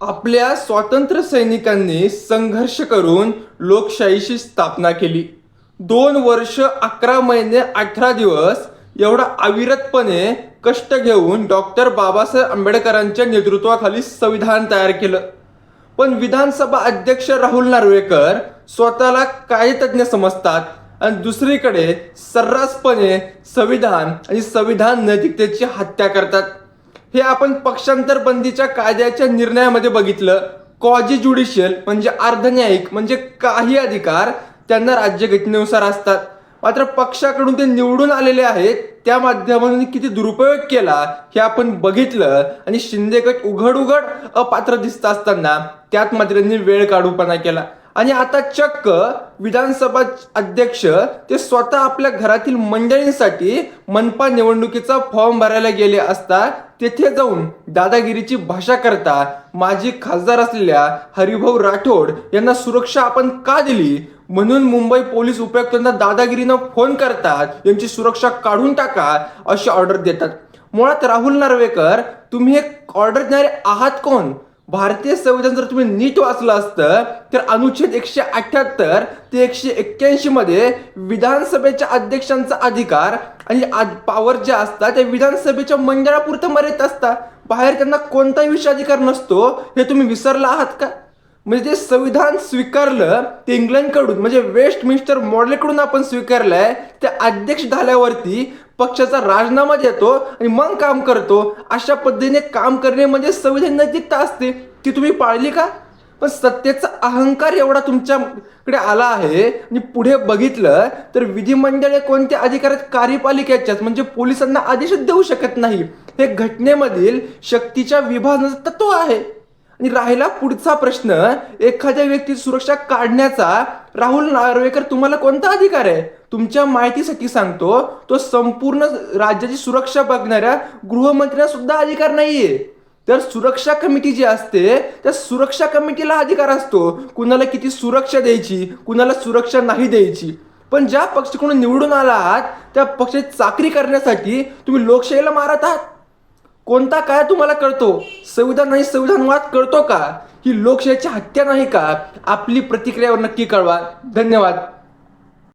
आपल्या स्वातंत्र्य सैनिकांनी संघर्ष करून लोकशाहीची स्थापना केली. दोन वर्ष अकरा महिने अठरा दिवस एवढा अविरतपणे कष्ट घेऊन डॉक्टर बाबासाहेब आंबेडकरांच्या नेतृत्वाखाली संविधान तयार केलं. पण विधानसभा अध्यक्ष राहुल नार्वेकर स्वतःला तज्ज्ञ समजतात आणि दुसरीकडे सर्रासपणे संविधान आणि संविधान नैतिकतेची हत्या करतात. हे आपण पक्षांतर बंदीच्या कायद्याच्या निर्णयामध्ये बघितलं. कॉजी ज्युडिशियल म्हणजे अर्धन्यायिक म्हणजे काही अधिकार त्यांना राज्यघटनेनुसार असतात. मात्र पक्षाकडून ते निवडून आलेले आहेत त्या माध्यमातून किती दुरुपयोग केला हे आपण बघितलं आणि शिंदे गट उघड उघड अपात्र दिसत असताना त्यात मात्र त्यांनी वेळ काढूपणा केला. आणि आता चक्क विधानसभा अध्यक्ष ते स्वतः आपल्या घरातील मंडळींसाठी मनपा निवडणुकीचा फॉर्म भरायला गेले असता तेथे जाऊन दादागिरीची भाषा करता माजी खासदार असलेल्या हरिभाऊ राठोड यांना सुरक्षा आपण का दिली? म्हणून मुंबई पोलीस उपायुक्तांना दादागिरीनं फोन करतात यांची सुरक्षा काढून टाका अशी ऑर्डर देतात. मुळात राहुल नार्वेकर तुम्ही एक ऑर्डर देणारे आहात कोण? भारतीय संविधान जर तुम्ही नीट वाचलं असतं तर अनुच्छेद एकशे अठ्याहत्तर ते एकशे एक्क्याऐंशी मध्ये विधानसभेच्या अध्यक्षांचा अधिकार आणि पावर ज्या असतात त्या विधानसभेच्या मंडळापुरतं मर्यादित असतात. बाहेर त्यांना कोणताही विषय अधिकार नसतो. हे तुम्ही विसरला आहात का? म्हणजे जे संविधान स्वीकारलं ते इंग्लंडकडून म्हणजे वेस्टमिन्स्टर मॉडेलकडून आपण स्वीकारलंय त्या अध्यक्ष झाल्यावरती पक्षाचा राजीनामा देतो आणि मग काम करतो. अशा पद्धतीने काम करणे म्हणजे संविधान नैतिकता असते. ती तुम्ही पाळली का? पण सत्तेचा अहंकार एवढा तुमच्याकडे आला आहे आणि पुढे बघितलं तर विधिमंडळ हे कोणत्या अधिकारात कार्यपालिकेच्याच म्हणजे पोलिसांना आदेशच देऊ शकत नाही हे घटनेमधील शक्तीच्या विभाजनाचं तत्व आहे. आणि राहिला पुढचा प्रश्न एखाद्या व्यक्ती सुरक्षा काढण्याचा राहुल नार्वेकर तुम्हाला कोणता अधिकार आहे? तुमच्या माहितीसाठी सांगतो तो संपूर्ण राज्याची सुरक्षा बघणाऱ्या गृहमंत्र्यांना सुद्धा अधिकार नाहीये. तर सुरक्षा कमिटी जी असते त्या सुरक्षा कमिटीला अधिकार असतो. कुणाला किती सुरक्षा द्यायची कुणाला सुरक्षा नाही द्यायची. पण ज्या पक्षाकडून निवडून आला आहात त्या पक्षाची चाकरी करण्यासाठी तुम्ही लोकशाहीला मारत आहात. कोणता काय तुम्हाला कळतो? संविधान आणि संविधानवाद कळतो का? ही लोकशाहीची हत्या नाही का? आपली प्रतिक्रियावर नक्की कळवा. धन्यवाद.